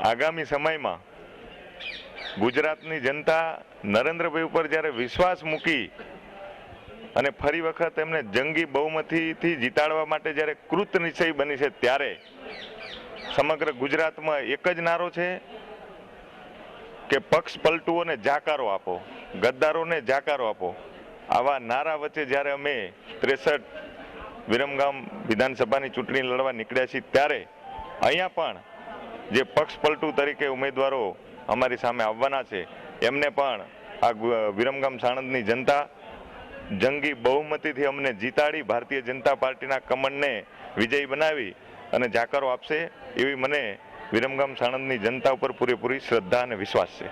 આગામી સમયમાં ગુજરાતની જનતા નરેન્દ્રભાઈ ઉપર જ્યારે વિશ્વાસ મૂકી અને ફરી વખત એમને જંગી બહુમતીથી જીતાડવા માટે જ્યારે કૃત નિશ્ચય બની છે ત્યારે સમગ્ર ગુજરાતમાં એક જ નારો છે કે પક્ષ પલટુઓને જાકારો આપો, ગદ્દારોને જાકારો આપો. આવા નારા વચ્ચે જ્યારે અમે ત્રેસઠ વિરમગામ વિધાનસભાની ચૂંટણી લડવા નીકળ્યા છીએ ત્યારે અહીંયા પણ જે પક્ષ પલટુ તરીકે ઉમેદવારો અમારી સામે આવવાના છે, એમને પણ આ વિરમગામ સાણંદની જનતા જંગી બહુમતીથી અમને જીતાડી ભારતીય જનતા પાર્ટીના કમળને વિજયી બનાવી અને જાકારો આપશે એવી મને વિરમગામ સાણંદની જનતા ઉપર પૂરેપૂરી શ્રદ્ધા અને વિશ્વાસ છે.